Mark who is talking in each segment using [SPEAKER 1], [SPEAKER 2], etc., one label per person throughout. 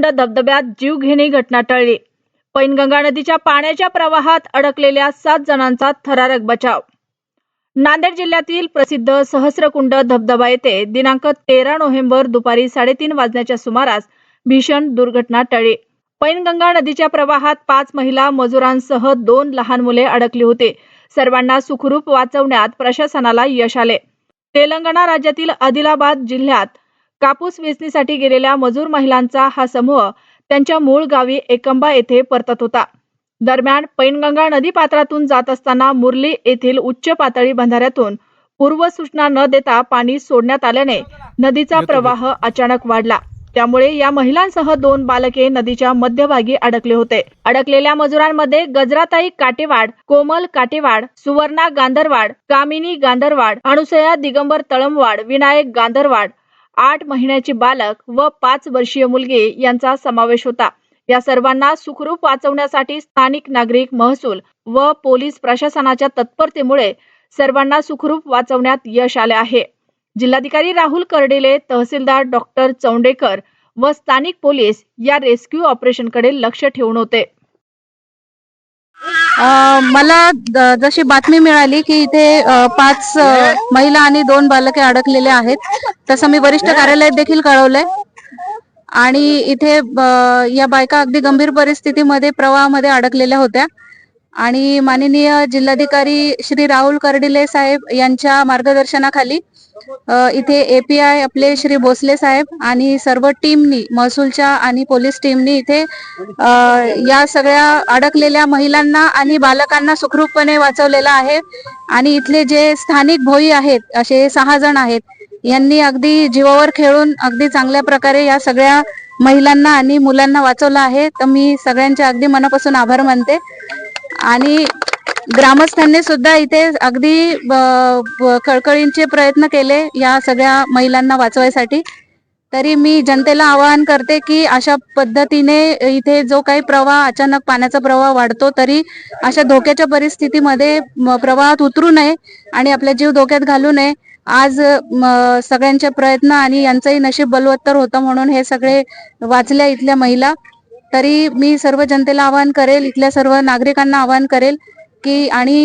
[SPEAKER 1] धबधब्यात जीवघेणी घटना टळली. पैनगंगा नदीच्या पाण्याच्या प्रवाहात अडकलेल्या सात जणांचा थरारक बचाव. नांदेड जिल्ह्यातील प्रसिद्ध सहस्रकुंड धबधबा येथे दिनांक तेरा नोव्हेंबर दुपारी साडेतीन वाजण्याच्या सुमारास भीषण दुर्घटना टळली. पैनगंगा नदीच्या प्रवाहात पाच महिला मजुरांसह दोन लहान मुले अडकली होती. सर्वांना सुखरूप वाचवण्यात प्रशासनाला यश आले. तेलंगणा राज्यातील आदिलाबाद जिल्ह्यात कापूस वेचणीसाठी गेलेल्या मजूर महिलांचा हा समूह त्यांच्या मूळ गावी एकंबा येथे परतत होता. दरम्यान पैनगंगा नदी पात्रातून जात असताना मुरली येथील उच्च पातळी बंधाऱ्यातून पूर्व सूचना न देता पाणी सोडण्यात आल्याने नदीचा प्रवाह अचानक वाढला. त्यामुळे या महिलांसह दोन बालके नदीच्या मध्यभागी अडकले होते. अडकलेल्या मजुरांमध्ये गजराताई काटेवाड कोमल काटेवाड सुवर्णा गांधरवाड कामिनी गांधरवाड अनुसया दिगंबर तळमवाड विनायक गांधरवाड आठ महिन्याची बालक व पाच वर्षीय मुलगी यांचा समावेश होता. या सर्वांना सुखरूप वाचवण्यासाठी स्थानिक नागरिक महसूल व पोलीस प्रशासनाच्या तत्परतेमुळे सर्वांना सुखरूप वाचवण्यात यश आले आहे. जिल्हाधिकारी राहुल कर्डिले तहसीलदार डॉक्टर चौंडेकर व स्थानिक पोलीस या रेस्क्यू ऑपरेशनकडे लक्ष ठेवून होते.
[SPEAKER 2] मला जशी बातमी मिळाली की इथे पाच महिला आणि दोन बालके अडकलेले आहेत. तसं मी वरिष्ठ कार्यालयात देखील कळवलंय. आणि इथे या बायका अगदी गंभीर परिस्थितीमध्ये प्रवाहामध्ये अडकलेल्या होत्या. आणि माननीय जिल्हाधिकारी श्री राहुल कर्डिले साहेब यांच्या मार्गदर्शनाखाली इथे एपीआय आपले श्री भोसले साहेब आणि सर्व टीमनी महसूलच्या आणि पोलीस टीमनी इथे या सगळ्या अडकलेल्या महिलांना आणि बालकांना सुखरूपपणे वाचवलेलं आहे. आणि इथले जे स्थानिक भोई आहेत असे सहा जण आहेत यांनी अगदी जीवावर खेळून अगदी चांगल्या प्रकारे या सगळ्या महिलांना आणि मुलांना वाचवलं आहे. तर मी सगळ्यांचे अगदी मनापासून आभार मानते. आणि ग्रामस्थांनी सुद्धा इथे अगदी ब- कळकळींचे प्रयत्न केले या सगळ्या महिलांना वाचवायसाठी. तरी मी जनतेला आवाहन करते की अशा पद्धतीने इथे जो काही प्रवाह अचानक पाण्याचा प्रवाह वाढतो तरी अशा धोक्याच्या परिस्थितीमध्ये प्रवाहात उतरू नये आणि आपला जीव धोक्यात घालू नये. आज म, सगळ्यांचे प्रयत्न आणि यांचंही नशीब बलवत्तर होतं म्हणून हे सगळे वाचल्या इथल्या महिला. तरी मी सर्व जनतेला आवाहन करेल इथल्या सर्व नागरिकांना आवाहन करेल की आणि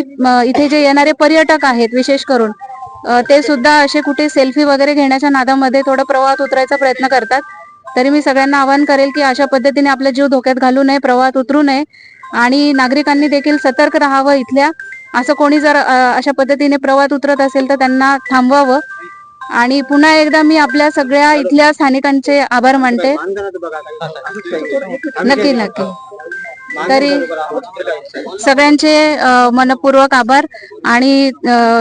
[SPEAKER 2] इथे जे येणारे पर्यटक आहेत विशेष करून ते सुद्धा असे कुठे सेल्फी वगैरे घेण्याच्या नादामध्ये थोडं प्रवाहात उतरायचा प्रयत्न करतात. तरी मी सगळ्यांना आवाहन करेल की अशा पद्धतीने आपला जीव धोक्यात घालू नये प्रवाहात उतरू नये आणि नागरिकांनी देखील सतर्क राहावं इथल्या. असं कोणी जर अशा पद्धतीने प्रवाहात उतरत असेल तर त्यांना थांबवावं. आणि पुन्हा एकदा मी आपल्या सगळ्या इथल्या स्थानिकांचे आभार मानते. नक्की नक्की. तरी सगळ्यांचे मनपूर्वक आभार. आणि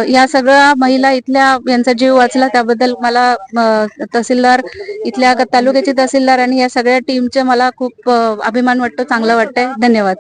[SPEAKER 2] या सगळ्या महिला इथल्या यांचा जीव वाचला त्याबद्दल मला तहसीलदार इथल्या तालुक्याचे तहसीलदार आणि या सगळ्या टीमचे मला खूप अभिमान वाटतो चांगलं वाटतंय. धन्यवाद.